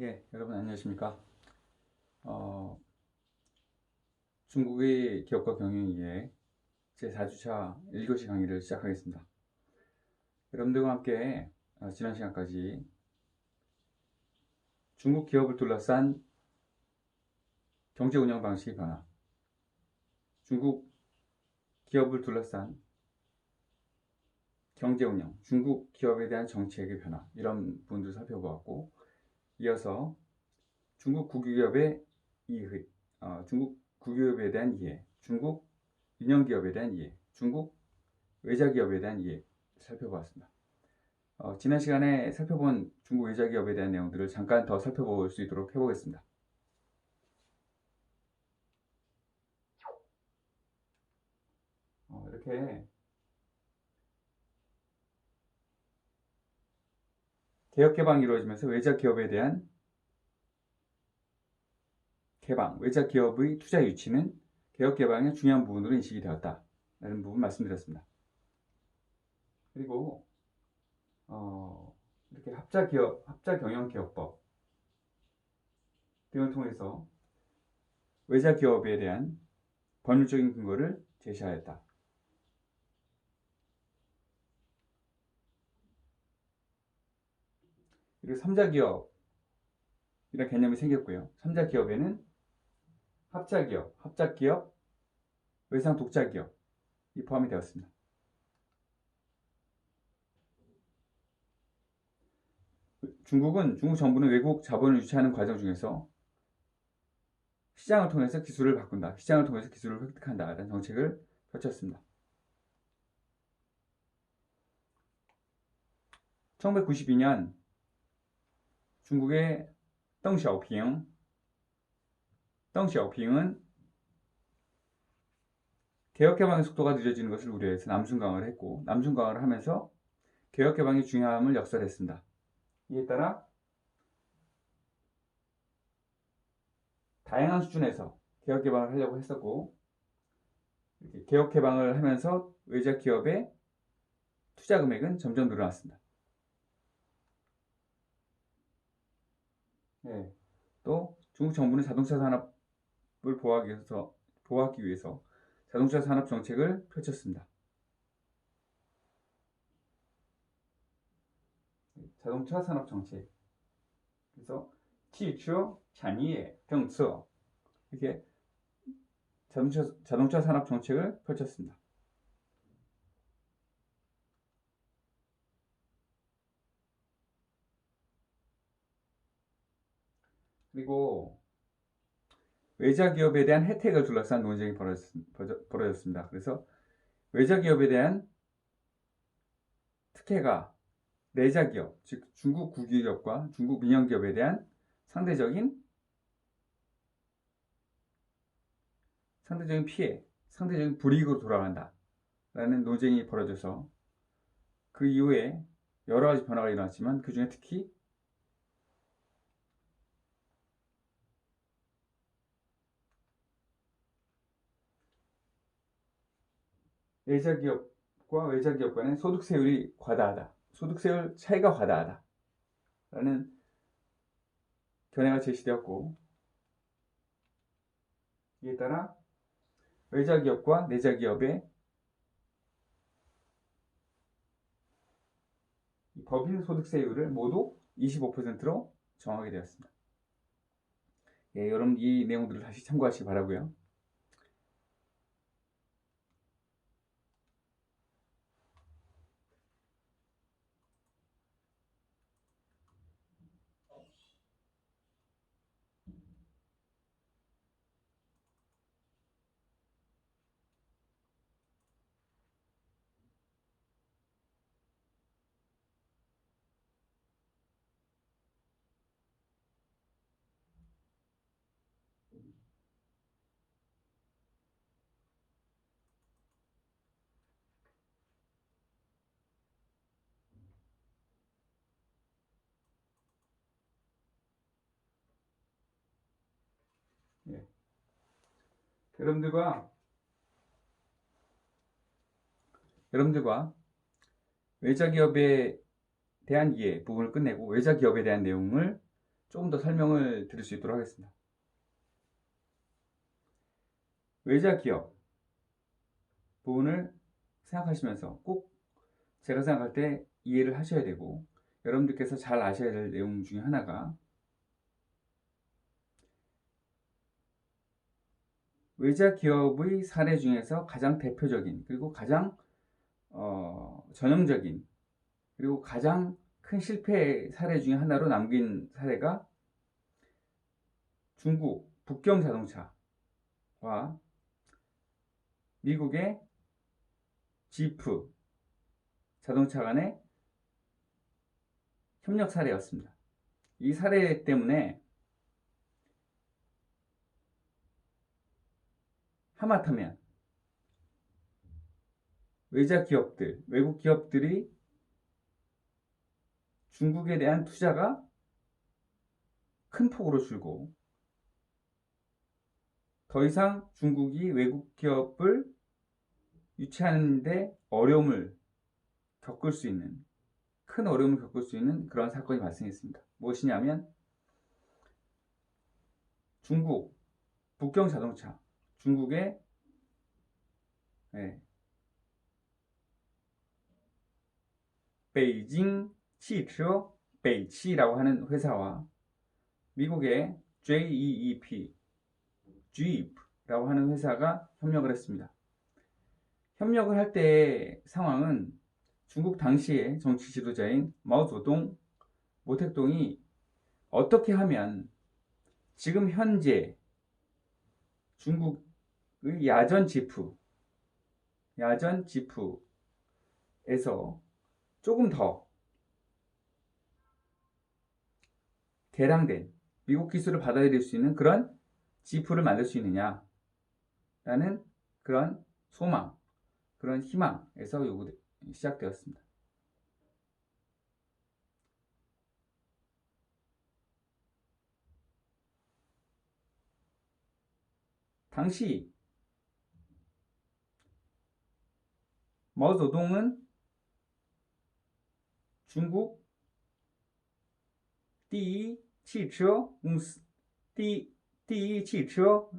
예, 여러분 안녕하십니까? 어, 중국의 기업과 경영위의 제4주차 1교시 강의를 시작하겠습니다. 여러분들과 함께 어, 지난 시간까지 중국 기업을 둘러싼 경제 운영 방식의 변화, 중국 기업을 둘러싼 경제 운영, 중국 기업에 대한 정책의 변화 이런 부분들을 살펴보았고 이어서 중국 국유기업의 이해, 어, 중국 국유기업에 대한 이해, 중국 민영기업에 대한 이해, 중국 외자기업에 대한 이해 살펴보았습니다. 어, 지난 시간에 살펴본 중국 외자기업에 대한 내용들을 잠깐 더 살펴볼 수 있도록 해보겠습니다. 어, 이렇게 개혁 개방이 이루어지면서 외자 기업에 대한 개방, 외자 기업의 투자 유치는 개혁 개방의 중요한 부분으로 인식이 되었다 라는 부분 말씀드렸습니다. 그리고 어, 이렇게 합자 기업, 합자 경영 기업법 등을 통해서 외자 기업에 대한 법률적인 근거를 제시하였다. 그리고 3자 기업 이런 개념이 생겼고요. 3자 기업에는 합자 기업, 합작 기업, 외상 독자 기업 이 포함이 되었습니다. 중국은 중국 정부는 외국 자본을 유치하는 과정 중에서 시장을 통해서 기술을 바꾼다. 시장을 통해서 기술을 획득한다 라는 정책을 펼쳤습니다. 1992년 중국의 덩샤오핑 덩샤오핑은 개혁개방의 속도가 느려지는 것을 우려해서 남중강화를 했고 남중강화를 하면서 개혁개방의 중요함을 역설했습니다. 이에 따라 다양한 수준에서 개혁개방을 하려고 했었고 개혁개방을 하면서 외자 기업의 투자 금액은 점점 늘어났습니다. 네. 또 중국 정부는 자동차 산업을 보호하기 위해서, 보호하기 위해서 자동차 산업 정책을 펼쳤습니다. 자동차 산업 정책. 그래서汽车 产业 정策이렇게 자동차, 자동차 산업 정책을 펼쳤습니다. 그리고 외자 기업에 대한 혜택을 둘러싼 논쟁이 벌어졌 습니다. 그래서 외자 기업에 대한 특혜가 내자 기업, 즉 중국 국유기업과 중국 민영 기업에 대한 상대적인 상대적인 피해, 상대적인 불이익으로 돌아간다라는 논쟁이 벌어져서 그 이후에 여러 가지 변화가 일어났지만 그 중에 특히 내자 기업과 외자 기업 간의 소득세율이 과다하다. 소득세율 차이가 과다하다. 라는 견해가 제시되었고 이에 따라 외자 기업과 내자 기업의 법인 소득세율을 모두 25%로 정하게 되었습니다. 예, 여러분 이 내용들을 다시 참고하시기 바라고요. 예. 여러분들과 여러분들과 외자 기업에 대한 이해 부분을 끝내고 외자 기업에 대한 내용을 조금 더 설명을 드릴 수 있도록 하겠습니다. 외자 기업 부분을 생각하시면서 꼭 제가 생각할 때 이해를 하셔야 되고 여러분들께서 잘 아셔야 될 내용 중에 하나가 외자 기업의 사례 중에서 가장 대표적인 그리고 가장 어, 전형적인 그리고 가장 큰 실패 사례 중에 하나로 남긴 사례가 중국 북경 자동차와 미국의 지프 자동차 간의 협력 사례였습니다. 이 사례 때문에 하마터면 외자 기업들, 외국 기업들이 중국에 대한 투자가 큰 폭으로 줄고 더 이상 중국이 외국 기업을 유치하는데 어려움을 겪을 수 있는 큰 어려움을 겪을 수 있는 그런 사건이 발생했습니다. 무엇이냐면 중국 북경 자동차 중국의 네, 베이징汽车 베이치라고 하는 회사와 미국의 JEEP Jeep라고 하는 회사가 협력을 했습니다. 협력을 할 때의 상황은 중국 당시의 정치 지도자인 마오쩌둥, 모택동이 어떻게 하면 지금 현재 중국의 야전 지프, 야전 지프에서 조금 더 개량된 미국 기술을 받아들일 수 있는 그런 지프를 만들 수 있느냐라는 그런 소망, 그런 희망에서 요구 시작되었습니다. 당시 마오쩌둥은 중국 第一汽车公司第第一汽车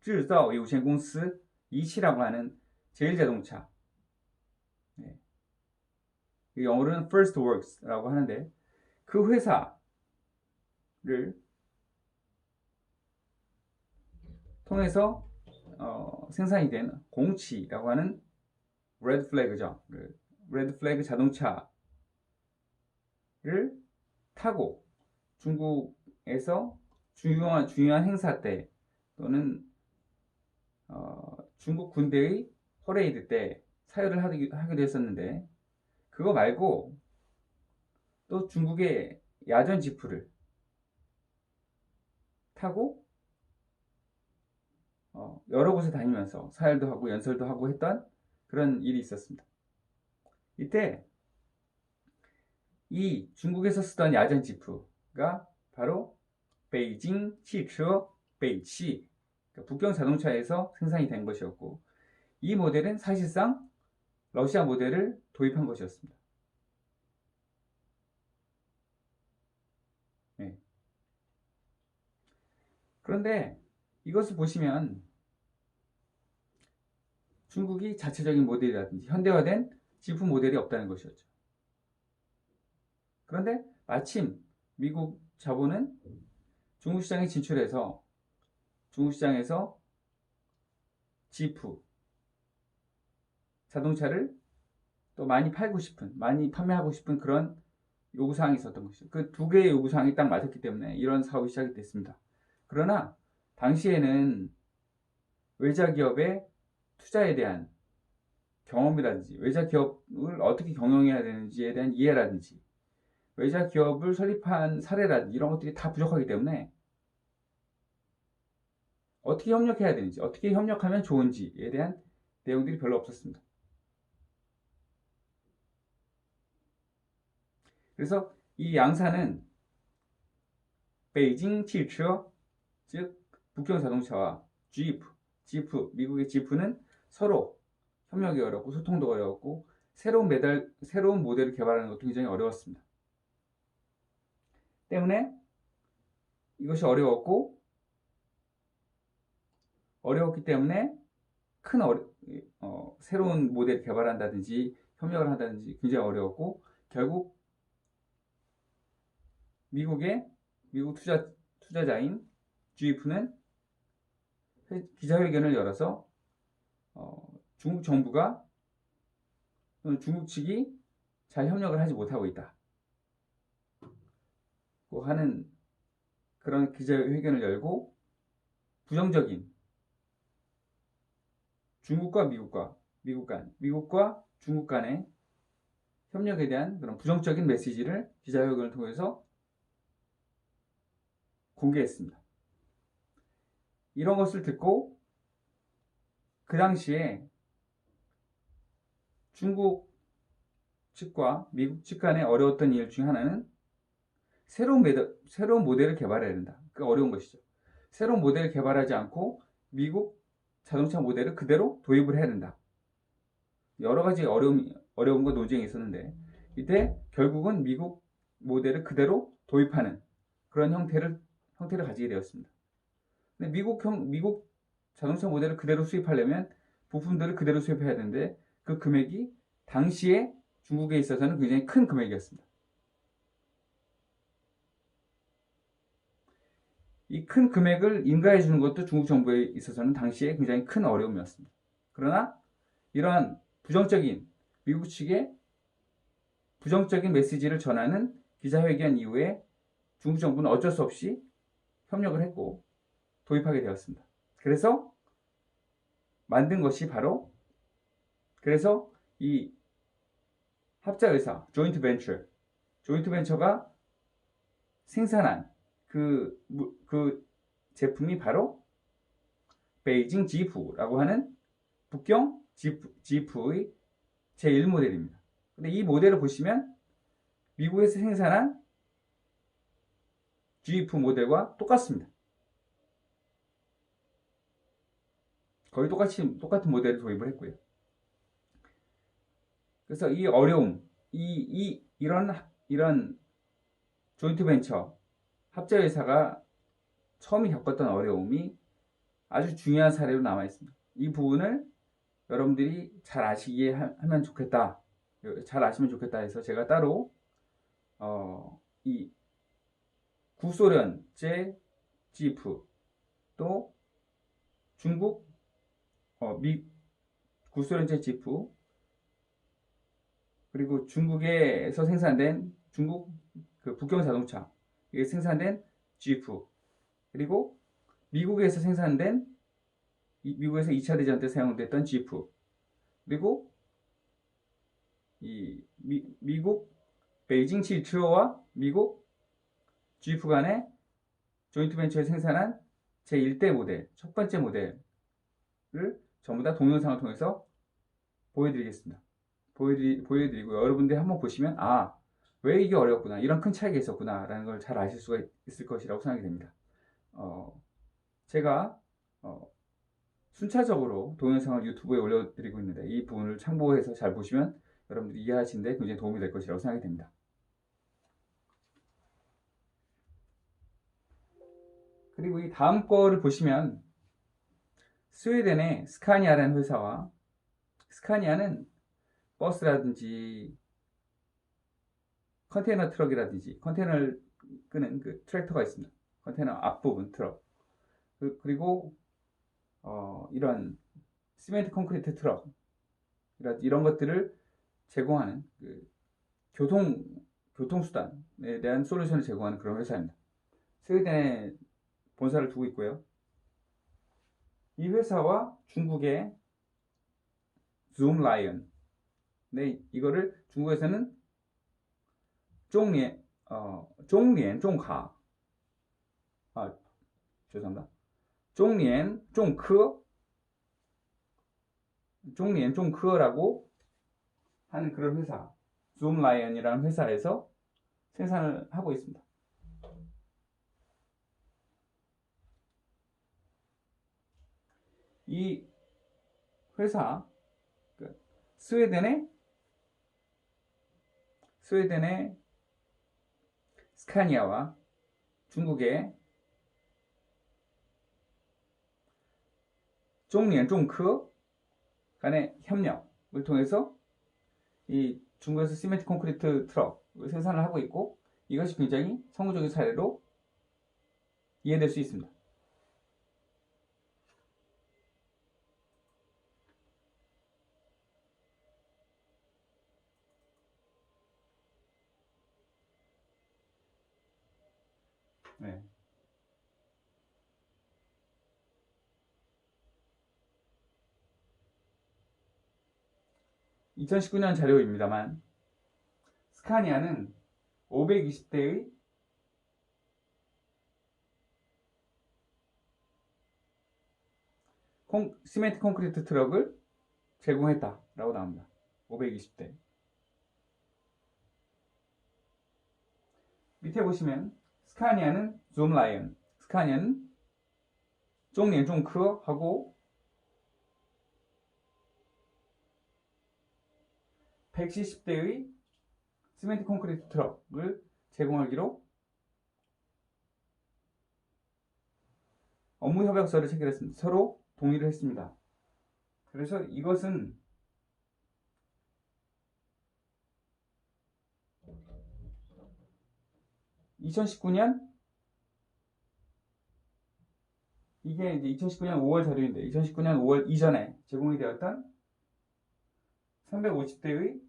制造有限公司 이치라고 하는 제일자동차 네. 영어로는 First Works라고 하는데 그 회사를 통해서 어, 생산이 된 공치라고 하는 레드 플래그죠. 그 레드 플래그 자동차를 타고 중국에서 중요한 중요한 행사 때 또는 어, 중국 군대의 퍼레이드 때 사유를 하기도 했었는데 그거 말고 또 중국의 야전 지프를 타고 어, 여러 곳에 다니면서 사열도 하고 연설도 하고 했던 그런 일이 있었습니다. 이때 이 중국에서 쓰던 야전 지프가 바로 베이징汽车 베이치 그러니까 북경 자동차에서 생산이 된 것이었고 이 모델은 사실상 러시아 모델을 도입한 것이었습니다. 네. 그런데 이것을 보시면 중국이 자체적인 모델이라든지 현대화된 지프 모델이 없다는 것이었죠. 그런데 마침 미국 자본은 중국 시장에 진출해서 중국 시장에서 지프 자동차를 또 많이 팔고 싶은, 많이 판매하고 싶은 그런 요구사항이 있었던 것이죠. 그 두 개의 요구사항이 딱 맞았기 때문에 이런 사업이 시작이 됐습니다. 그러나 당시에는 외자 기업의 투자에 대한 경험이라든지 외자 기업을 어떻게 경영해야 되는지에 대한 이해라든지 외자 기업을 설립한 사례라든지 이런 것들이 다 부족하기 때문에 어떻게 협력해야 되는지 어떻게 협력하면 좋은지에 대한 내용들이 별로 없었습니다. 그래서 이 양사는 베이징汽车 즉 북경 자동차와 지프, 지프 미국의 지프는 서로 협력이 어렵고 소통도 어려웠고 새로운 메달 새로운 모델을 개발하는 것도 굉장히 어려웠습니다. 때문에 이것이 어려웠고 어려웠기 때문에 큰 어려, 어, 새로운 모델 개발한다든지 협력을 한다든지 굉장히 어려웠고 결국 미국의 미국 투자 투자자인 GF는 기자회견을 열어서 어, 중국 정부가 중국 측이 잘 협력을 하지 못하고 있다. 고 하는 그런 기자회견을 열고 부정적인 중국과 미국과 미국 간 미국과 중국 간의 협력에 대한 그런 부정적인 메시지를 기자회견을 통해서 공개했습니다. 이런 것을 듣고 그 당시에 중국 측과 미국 측 간에 어려웠던 일 중 하나는 새로운, 메더, 새로운 모델을 개발해야 된다. 그 어려운 것이죠. 새로운 모델을 개발하지 않고 미국 자동차 모델을 그대로 도입을 해야 된다. 여러 가지 어려움, 어려움과 논쟁이 있었는데 이때 결국은 미국 모델을 그대로 도입하는 그런 형태를 형태를 가지게 되었습니다. 근데 미국 형 미국 자동차 모델을 그대로 수입하려면 부품들을 그대로 수입해야 되는데 그 금액이 당시에 중국에 있어서는 굉장히 큰 금액이었습니다. 이 큰 금액을 인가해 주는 것도 중국 정부에 있어서는 당시에 굉장히 큰 어려움이었습니다. 그러나 이러한 부정적인 미국 측의 부정적인 메시지를 전하는 기자회견 이후에 중국 정부는 어쩔 수 없이 협력을 했고 도입하게 되었습니다. 그래서 만든 것이 바로 그래서 이 합자 회사 조인트 벤처 조인트 벤처가 생산한 그, 그 제품이 바로 베이징 지프라고 하는 북경 지프, 지프의 제1 모델입니다. 근데 이 모델을 보시면 미국에서 생산한 GF 모델과 똑같습니다. 거의 똑같이 똑같은 모델을 도입을 했고요. 그래서 이 어려움, 이, 이 이런 이런 조인트 벤처 합자 회사가 처음 겪었던 어려움이 아주 중요한 사례로 남아 있습니다. 이 부분을 여러분들이 잘 아시기에 하면 좋겠다. 잘 아시면 좋겠다 해서 제가 따로 어, 이 구소련제 지프 또 중국 어, 미 구소련제 지프 그리고 중국에서 생산된 중국 그 북경 자동차 에 생산된 지프 그리고 미국에서 생산된 미국에서 2차 대전 때 사용됐던 지프 그리고 이 미, 미국 베이징 치트로와 미국 지프 간의 조인트 벤처에 생산한 제1대 모델, 첫 번째 모델을 전부 다 동영상을 통해서 보여드리겠습니다. 보여드리, 보여드리고 여러분들이 한번 보시면 아, 왜 이게 어렵구나. 이런 큰 차이가 있었구나. 라는 걸 잘 아실 수가 있을 것이라고 생각이 됩니다. 어, 제가 어, 순차적으로 동영상을 유튜브에 올려드리고 있는데 이 부분을 참고해서 잘 보시면 여러분들이 이해하시는데 굉장히 도움이 될 것이라고 생각이 됩니다. 그리고 이 다음 거를 보시면 스웨덴의 스카니아라는 회사와 스카니아는 버스라든지 컨테이너 트럭이라든지 컨테이너를 끄는 그 트랙터가 있습니다. 컨테이너 앞부분 트럭 그, 리고 어, 이런 시멘트 콘크리트 트럭 이런 것들을 제공하는 그 교통 교통수단에 대한 솔루션을 제공하는 그런 회사입니다. 스웨덴에 본사를 두고 있고요. 이 회사와 중국의 줌 라이언. 네, 이거를 중국에서는 종리엔, 어, 종리엔 종카. 아, 죄송합니다. 종리엔 종커. 종리엔 종커라고 하는 그런 회사. 줌 라이언이라는 회사에서 생산을 하고 있습니다. 이 회사 그 스웨덴의 스웨덴의 스카니아와 중국의 종리엔종크 간의 협력을 통해서 이 중국에서 시멘트 콘크리트 트럭을 생산을 하고 있고 이것이 굉장히 성공적인 사례로 이해될 수 있습니다. 네. 2019년 자료입니다만 스카니아는 520대의 콩, 시멘트 콘크리트 트럭을 제공했다라고 나옵니다. 520대. 밑에 보시면 스카니아는 좀 라이언, 스카니아는 종년 종크 하고 170대의 시멘트 콘크리트 트럭을 제공하기로 업무 협약서를 체결했습니다. 서로 동의를 했습니다. 그래서 이것은 (2019년) 이게 이제 2019년 5월 자료인데 2019년 5월 이전에 제공이 되었던 350대의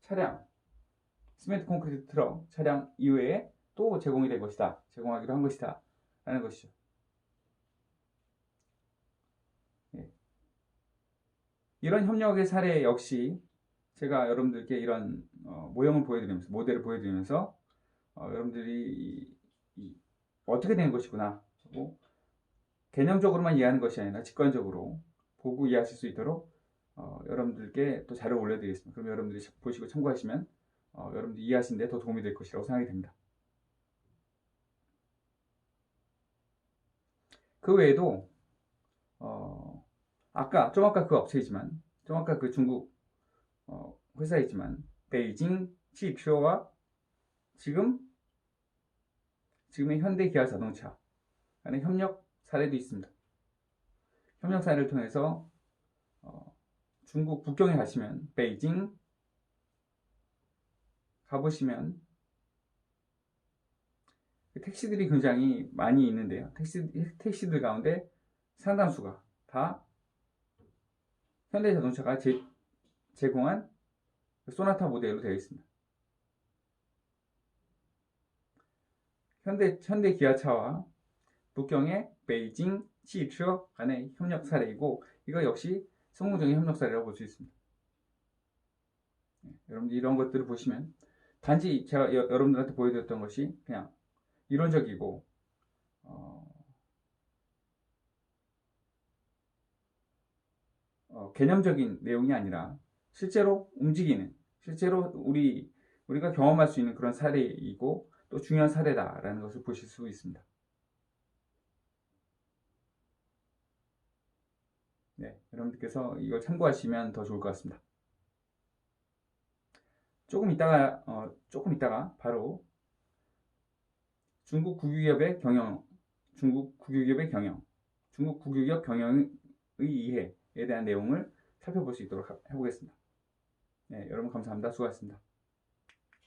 차량, 시멘트 콘크리트 트럭 차량 이외에 또 제공이 될 것이다. 제공하기로 한 것이다. 라는 것이죠. 예. 이런 협력의 사례 역시 제가 여러분들께 이런 어, 모형을 보여드리면서 모델을 보여드리면서 어, 여러분들이 이, 이, 어떻게 된 것이구나 하고 개념적으로만 이해하는 것이 아니라 직관적으로 보고 이해하실 수 있도록 어, 여러분들께 또 자료 올려드리겠습니다. 그럼 여러분들이 보시고 참고하시면 어, 여러분들 이해하시는 데 더 도움이 될 것이라고 생각이 됩니다. 그 외에도 어, 아까 좀 아까 그 업체이지만 좀 아까 그 중국 어, 회사이지만 베이징 치표와 지금 지금의 현대 기아 자동차 간의 협력 사례도 있습니다. 협력 사례를 통해서 어, 중국 북경에 가시면 베이징 가보시면 택시들이 굉장히 많이 있는데요. 택시, 택시들 가운데 상당수가 다 현대자동차가 제, 제공한 소나타 모델로 되어 있습니다. 현대, 현대 기아차와 북경의 베이징 치트어 간의 협력 사례이고 이거 역시 성공적인 협력 사례라고 볼 수 있습니다. 네, 여러분들 이런 것들을 보시면 단지 제가 여, 러분들한테 보여드렸던 것이 그냥 이론적이고 어, 어, 개념적인 내용이 아니라 실제로 움직이는 실제로 우리 우리가 경험할 수 있는 그런 사례이고 또 중요한 사례다라는 것을 보실 수 있습니다. 네, 여러분들께서 이걸 참고하시면 더 좋을 것 같습니다. 조금 있다가 어, 조금 있다가 바로 중국 국유기업의 경영, 중국 국유기업의 경영, 중국 국유기업 경영의 이해에 대한 내용을 살펴볼 수 있도록 해보겠습니다. 네, 여러분 감사합니다. 수고하셨습니다.